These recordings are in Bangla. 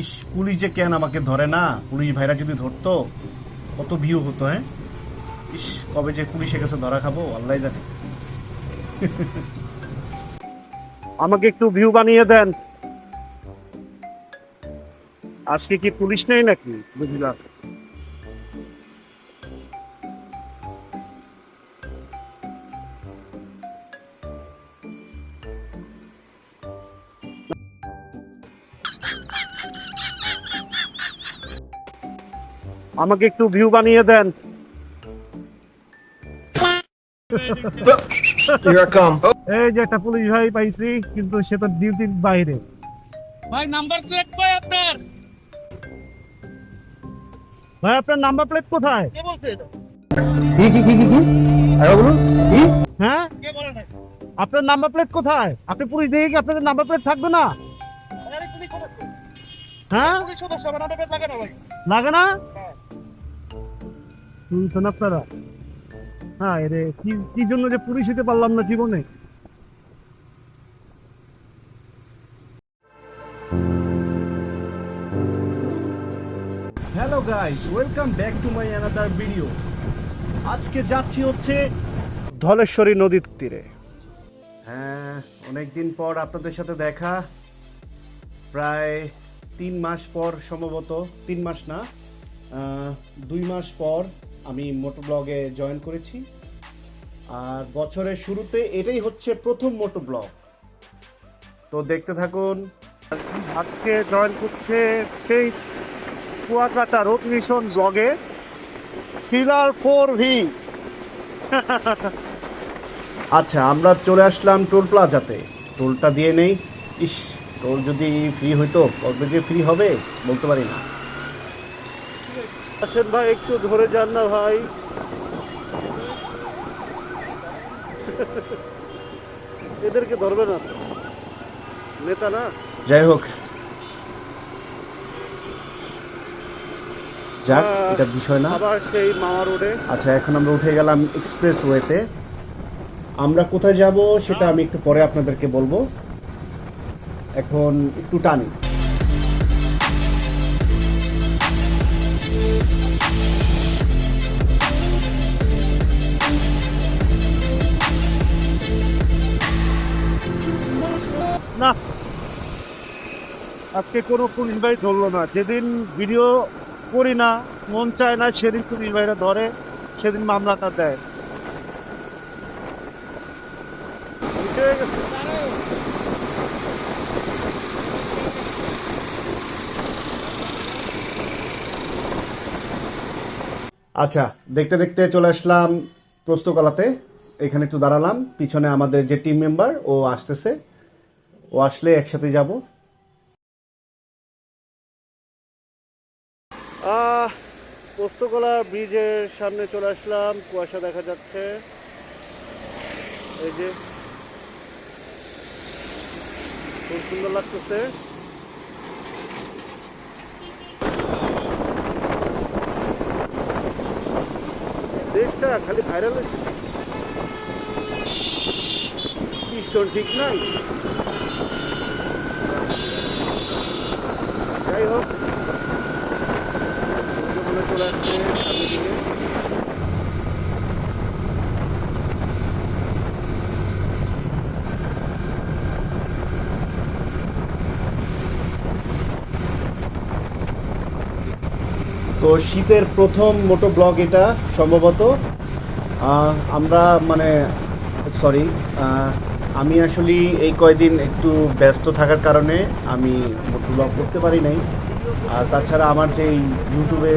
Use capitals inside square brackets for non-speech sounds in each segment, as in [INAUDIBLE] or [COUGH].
ইস, পুলিশ যে কেন আমাকে ধরে না? পুলিশ ভাইরা যদি ধরতো, কত ভিউ হতো হ্যাঁ? ইস, কবে যে পুলিশের কাছে ধরা খাব আল্লাহ জানে। আমাকে একটু ভিউ বানিয়ে দেন। আজকে কি পুলিশ নেই নাকি? বুঝলাম। আমাকে একটু ভিউ বানিয়ে দেন. এই যে একটা পুলিশ ভাই পাইছি কিন্তু সে তো ডিউটির বাইরে। ভাই নাম্বার প্লেট কই আপনার? ভাই আপনার নাম্বার প্লেট কোথায়? কে বলছে এটা? কি কি কি কি কি? আরে বলুন কি? হ্যাঁ? কে বলে নাই? আপনার নাম্বার প্লেট কোথায়? আপনি পুলিশ দেখে কি আপনাদের নাম্বার প্লেট থাকবে না? আরে পুলিশ হ্যাঁ? পুলিশ সদস্য নাম্বার প্লেট লাগে না ভাই। লাগে না। শুনছেন আপনারা? হ্যাঁ রে কি কি জন্য যে পুলিশ হতে পারলাম না জীবনে? Hello guys welcome back to my another video আজকে যাচ্ছি হচ্ছে ধলেশ্বরী নদীর তীরে। হ্যাঁ অনেকদিন পর আপনাদের সাথে দেখা। প্রায় তিন মাস পর সম্ভবত, তিন মাস না দুই মাস পর আমি মোটো ব্লগে জয়েন করেছি। আর বছরের শুরুতে এটাই হচ্ছে প্রথম মোটো ব্লগ তো দেখতে থাকুন। আজকে জয়েন করছে সেই কুয়াকাটা রোড মিশন ব্লগে ফিলার ফোর ভি। [LAUGHS] আচ্ছা আমরা চলে আসলাম টোল প্লাজাতে। টোলটা দিয়ে নেই। ইস, টোল যদি ফ্রি হইতো কবে যে ফ্রি হবে? বলতে পারি না। আসেন ভাই একটু ধরে যান না ভাই। এদেরকে ধরবে না। নেতা না? যাই হোক। যাক এটা বিষয় না। আবার সেই মামা রোডে। আচ্ছা এখন আমরা উঠে গেলাম এক্সপ্রেস ওয়েতে আমরা কোথায় যাব সেটা আমি একটু পরে আপনাদেরকে বলব। এখন একটু টানি। না। আজকে কোনো পুলিশ ভাই ধরলো না। যেদিন ভিডিও করি না, মন চায় না সেদিন পুলিশ ভাইরা ধরে, সেদিন মামলাটা দেয়। আচ্ছা দেখতে দেখতে চলে আসলাম প্রস্তকলাতে। এখানে একটু দাঁড়ালাম, পিছনে আমাদের যে টিম মেম্বার ও আসতেছে। ও আসলে একসাথে যাব। আহ, পোস্তকলা ব্রিজের সামনে চলে আসলাম, কুয়াশা দেখা যাচ্ছে। এই যে, খুব সুন্দর লাগতেছে। দেশটা খালি ভাইরাল পিস্টন ঠিক নাই যাই হোক সূর্যগুলো চলে আসছে সামনের দিকে তো শীতের প্রথম মোটো ব্লগ এটা সম্ভবত। আমরা মানে সরি আমি আসলে এই কয়দিন একটু ব্যস্ত থাকার কারণে আমি মোটো ব্লগ করতে পারি নাই। আর তাছাড়া আমার যেই ইউটিউবে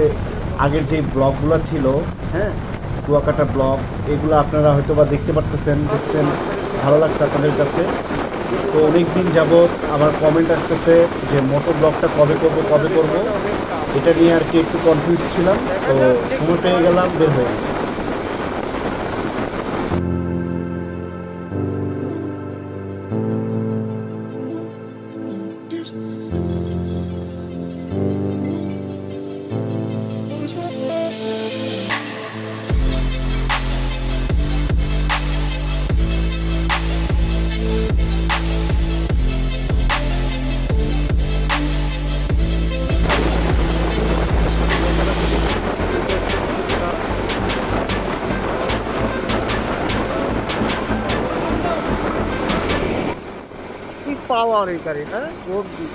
আগের যে ব্লগগুলো ছিল হ্যাঁ কুয়াকাটা ব্লগ, এগুলো আপনারা হয়তো বা দেখতে পারতেছেন, দেখছেন, ভালো লাগছে আপনাদের কাছে। তো অনেক দিন যাবৎ আমার কমেন্ট আসতেছে যে মোটো ব্লগটা কবে করব কবে করব। এটা নিয়ে আর কি একটু কনফিউজ ছিলাম তো সময় পেয়ে গেলাম বের হয়ে গেছে। मारेगी करेगी है? वोट की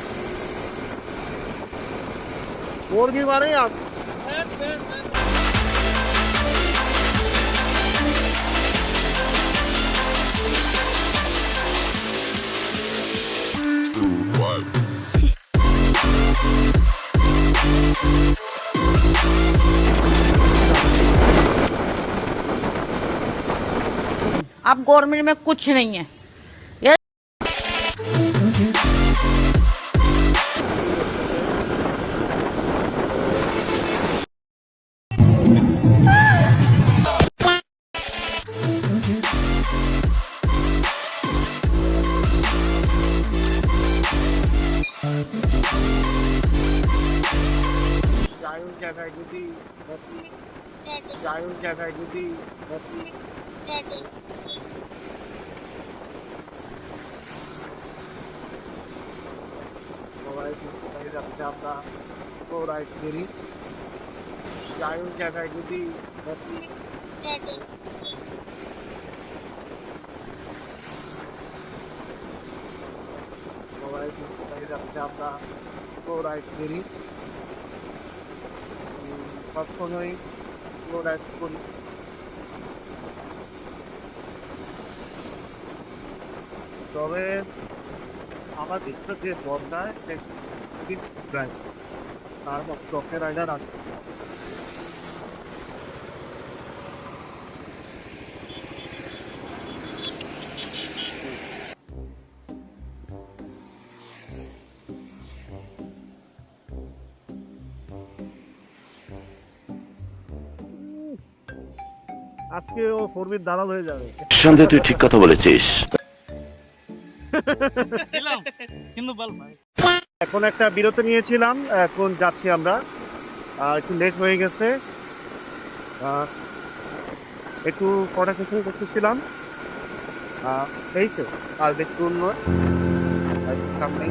वोट की मारे आप? आप गवर्नमेंट में कुछ नहीं है। জায়ুল জায়গায় যদি গতি সবাই কিন্তু হয়ে যাচ্ছে আমরা তো রাইড করি জায়ুল জায়গায় যদি গতি সবাই কিন্তু রাইড করি তবে আমার দেখতে যে বন্ধায় সে ড্রাইভ তার স্টকের রাইডার আছে। আজকে ও ফোরবির দালাল হয়ে যাবে। সন্দেহ তুই ঠিক কথা বলেছিস। কিন্তু বল। ভাই এখন একটা বিরতি নিয়েছিলাম এখন যাচ্ছি আমরা। আর একটু লেট হয়ে গেছে। একটু কটা কিছু করতেছিলাম এই তো আর দেখুন সামনে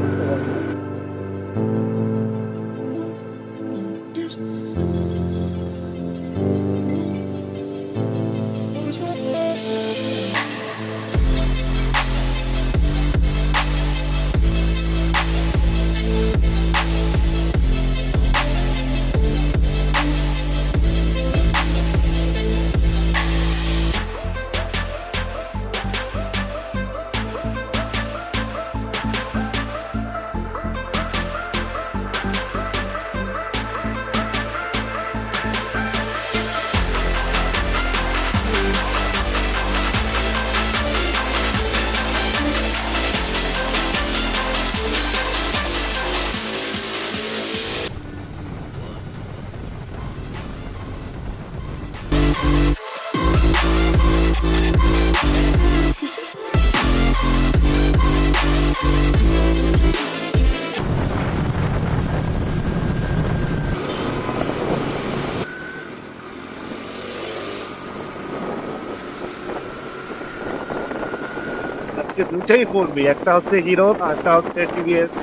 দুটাই পড়বি একটা হচ্ছে হিরো একটা হচ্ছে টিভিএস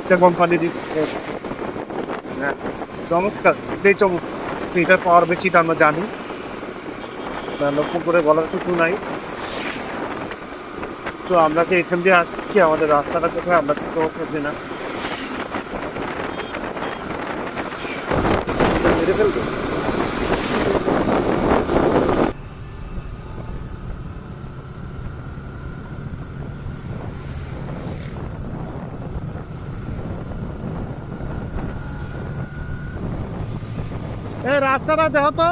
একটা কোম্পানির হ্যাঁ চমৎকার এটাই চমৎকার। এটা পাওয়ার বেশি তা আমরা জানি। তা লক্ষ্য করে বলার কিছু নাই। তো আমরা কি এখান দিয়ে আসছি, আমাদের রাস্তাটা কোথায় আমরা তো না। এই রাস্তাটা দেখো তো।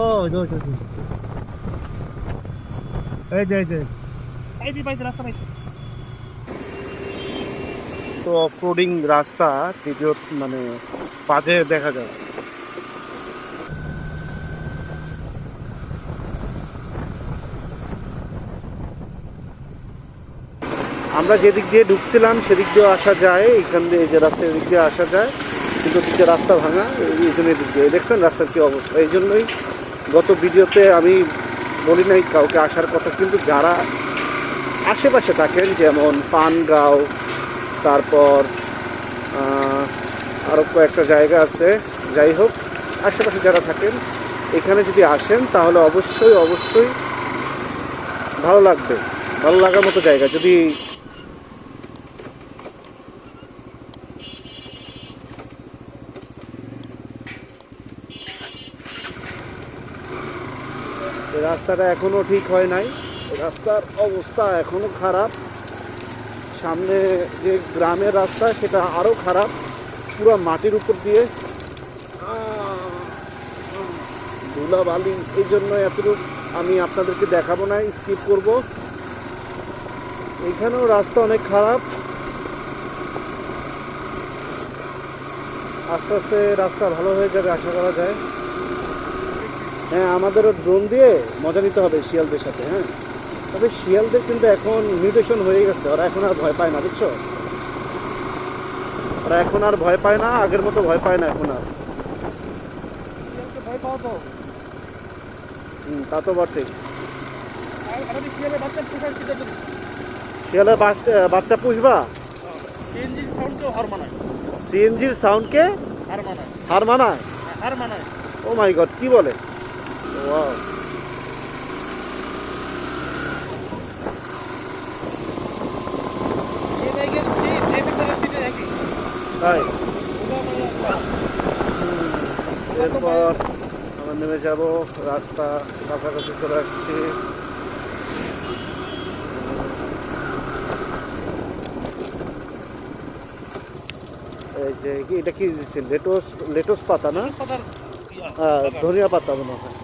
ও জো জো জো। এই যে। এই তো অফরোডিং রাস্তা ভিডিও মানে বাজে দেখা যায়। আমরা যেদিক দিয়ে ঢুকছিলাম, সেদিক দিয়েও আসা যায়। এখান দিয়ে যে রাস্তা এদিক দিয়ে আসা যায়। কিন্তু দিকে রাস্তা ভাঙা, এই জন্য এদিক দিয়ে। দেখছেন রাস্তার কি অবস্থা? এই জন্যই গত ভিডিওতে আমি বলি নাই কাউকে আসার কথা, কিন্তু যারা আশেপাশে থাকেন, যেমন পানগাঁও, তারপর আরও কয়েকটা জায়গা আছে, যাই হোক, আশেপাশে যারা থাকেন, এখানে যদি আসেন, তাহলে অবশ্যই অবশ্যই ভালো লাগবে। ভালো লাগার মতো জায়গা। যদি এই রাস্তাটা এখনও ঠিক হয় নাই। রাস্তার অবস্থা এখনও খারাপ। সামনে যে গ্রামের রাস্তা, সেটা আরও খারাপ। পুরো মাটির উপর দিয়ে। ধুলা বালি এই জন্য এতটুকু আমি আপনাদেরকে দেখাবো না স্কিপ করব। এখানেও রাস্তা অনেক খারাপ। আস্তে আস্তে রাস্তা ভালো হয়ে যাবে, আশা করা যায়। হ্যাঁ আমাদেরও ড্রোন দিয়ে মজা নিতে হবে শিয়ালদের সাথে হ্যাঁ। তবে শিয়ালদের কিন্তু এখন মিউটেশন হয়ে গেছে ওরা এখন আর ভয় পায় না বুঝছ? ওরা এখন আর ভয় পায় না আগের মতো ভয় পায় না এখন আর। হুম, তা তো বটে শিয়ালের বাচ্চা পুষবা? সিএনজির সাউন্ডকে হার হার মানায়? হার মানায়। ও মাই গড কি বলে? তাই মানে এরপর আমরা নেমে যাব রাস্তা কাছাকাছি চলে আসছি। এই যে কি- এটা কি লেটস লেটস পাতা না? হ্যাঁ ধনিয়া পাতা মনে হয়।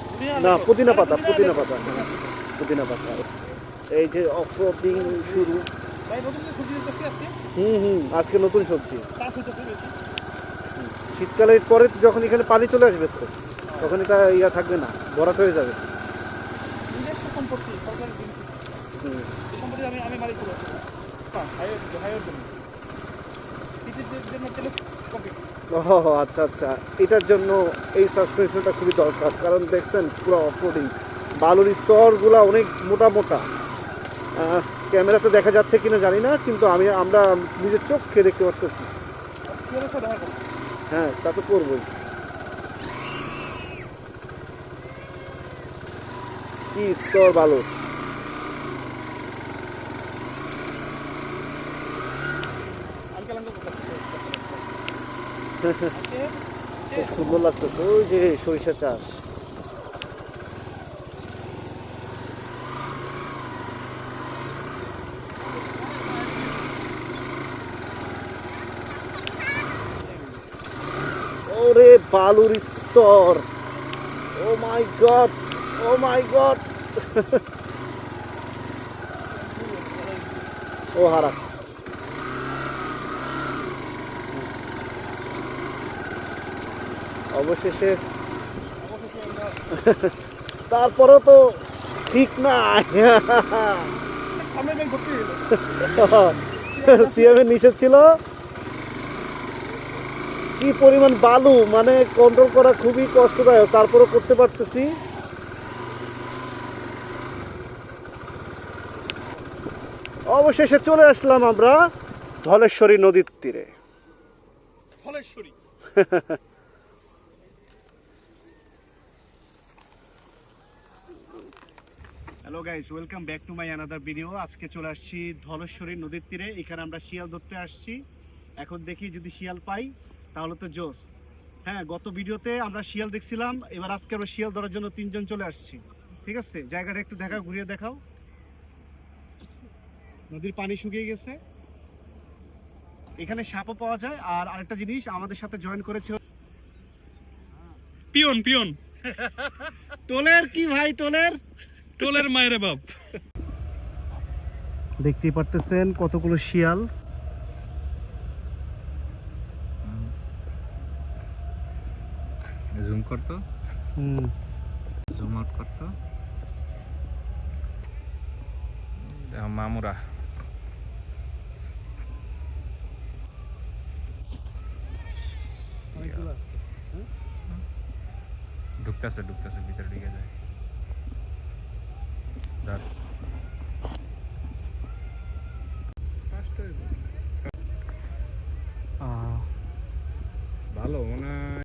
না পুদিনা পাতা পুদিনা পাতা হ্যাঁ, পুদিনা পাতা এই যে অফরোডিং শুরু হুম হুম আজকে নতুন সবজি শীতকালের পরে যখন এখানে পানি চলে আসবে তো তখন এটা ইয়া থাকবে না ভরাট হয়ে যাবে আমি ও আচ্ছা আচ্ছা। এটার জন্য এই সাসপেনশনটা খুবই দরকার। কারণ দেখছেন, পুরো অফরোডিং বালুর স্তরগুলো অনেক মোটা মোটা। ক্যামেরাতে দেখা যাচ্ছে কিনা জানি না, কিন্তু আমি, আমরা নিজের চোখে দেখতে পারতেছি। হ্যাঁ তা তো করবই। কি স্তর বালুর? খুব সুন্দর লাগতেছে, ওই যে সরিষা চাষ। ওরে বালুর স্তর। ও মাই গড, ও মাই গড। ও হারা। অবশেষে তারপরেও তো ঠিক না নিষেধ ছিল। কি পরিমাণ বালু মানে কন্ট্রোল করা খুবই কষ্টদায়ক তারপরেও করতে পারতেছি। অবশেষে চলে আসলাম আমরা ধলেশ্বরী নদীর তীরে। Phuleshwari [LAUGHS] hello guys welcome back to my another video আজকে চলে আসছি ধলেশ্বরী নদীর তীরে। এখানে আমরা শিয়াল ধরতে আসছি। এখন দেখি যদি শিয়াল পাই তাহলে তো জোস। হ্যাঁ গত ভিডিওতে আমরা শিয়াল দেখছিলাম। এবার আজকে আমরা শিয়াল ধরার জন্য তিনজন চলে আসছি। ঠিক আছে? জায়গাটা একটু দেখা ঘুরিয়ে দেখাও। নদীর পানি শুকিয়ে গেছে। এখানে সাপও পাওয়া যায়। আর আরেকটা জিনিস আমাদের সাথে জয়েন করেছে পিয়ন পিয়ন। [LAUGHS] টোলের কি ভাই টোলের টোলের মায়ের বাপ। দেখতেই পারতেছেন কতগুলো শিয়াল। জুম করতো? হুম। জুম আউট করতো? দেখো মামুরা। ঢুকতেছে ঢুকতেছে ভিতরে ঢুকে যায়। dan